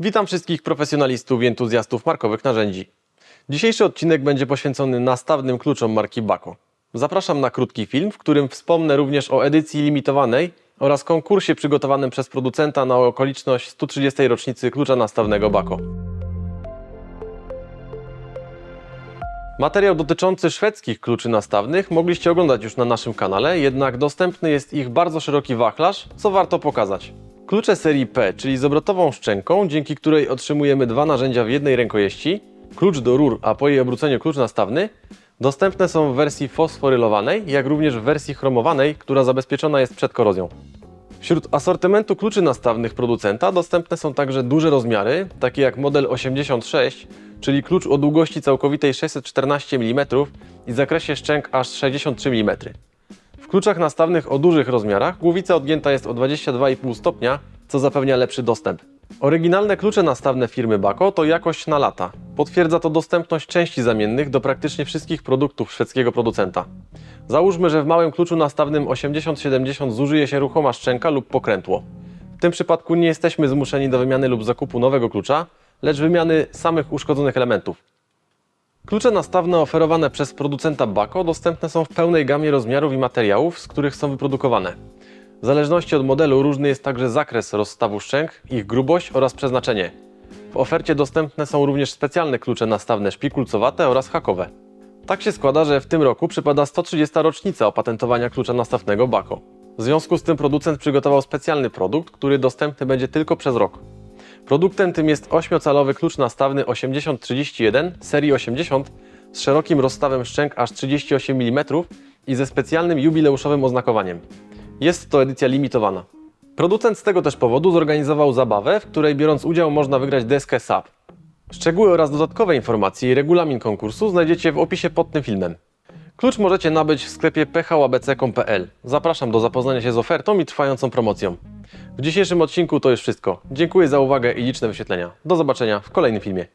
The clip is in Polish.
Witam wszystkich profesjonalistów i entuzjastów markowych narzędzi. Dzisiejszy odcinek będzie poświęcony nastawnym kluczom marki Bako. Zapraszam na krótki film, w którym wspomnę również o edycji limitowanej oraz konkursie przygotowanym przez producenta na okoliczność 130. rocznicy klucza nastawnego Bako. Materiał dotyczący szwedzkich kluczy nastawnych mogliście oglądać już na naszym kanale, jednak dostępny jest ich bardzo szeroki wachlarz, co warto pokazać. Klucze serii P, czyli z obrotową szczęką, dzięki której otrzymujemy dwa narzędzia w jednej rękojeści, klucz do rur, a po jej obróceniu klucz nastawny, dostępne są w wersji fosforylowanej, jak również w wersji chromowanej, która zabezpieczona jest przed korozją. Wśród asortymentu kluczy nastawnych producenta dostępne są także duże rozmiary, takie jak model 86, czyli klucz o długości całkowitej 614 mm i zakresie szczęk aż 63 mm. Kluczach nastawnych o dużych rozmiarach głowica odgięta jest o 22,5 stopnia, co zapewnia lepszy dostęp. Oryginalne klucze nastawne firmy Bako to jakość na lata. Potwierdza to dostępność części zamiennych do praktycznie wszystkich produktów szwedzkiego producenta. Załóżmy, że w małym kluczu nastawnym 80-70 zużyje się ruchoma szczęka lub pokrętło. W tym przypadku nie jesteśmy zmuszeni do wymiany lub zakupu nowego klucza, lecz wymiany samych uszkodzonych elementów. Klucze nastawne oferowane przez producenta Bako dostępne są w pełnej gamie rozmiarów i materiałów, z których są wyprodukowane. W zależności od modelu różny jest także zakres rozstawu szczęk, ich grubość oraz przeznaczenie. W ofercie dostępne są również specjalne klucze nastawne szpikulcowate oraz hakowe. Tak się składa, że w tym roku przypada 130. rocznica opatentowania klucza nastawnego Bako. W związku z tym producent przygotował specjalny produkt, który dostępny będzie tylko przez rok. Produktem tym jest 8-calowy klucz nastawny 8031 serii 80 z szerokim rozstawem szczęk aż 38 mm i ze specjalnym jubileuszowym oznakowaniem. Jest to edycja limitowana. Producent z tego też powodu zorganizował zabawę, w której biorąc udział można wygrać deskę SAP. Szczegóły oraz dodatkowe informacje i regulamin konkursu znajdziecie w opisie pod tym filmem. Klucz możecie nabyć w sklepie phłabc.pl. Zapraszam do zapoznania się z ofertą i trwającą promocją. W dzisiejszym odcinku to już wszystko. Dziękuję za uwagę i liczne wyświetlenia. Do zobaczenia w kolejnym filmie.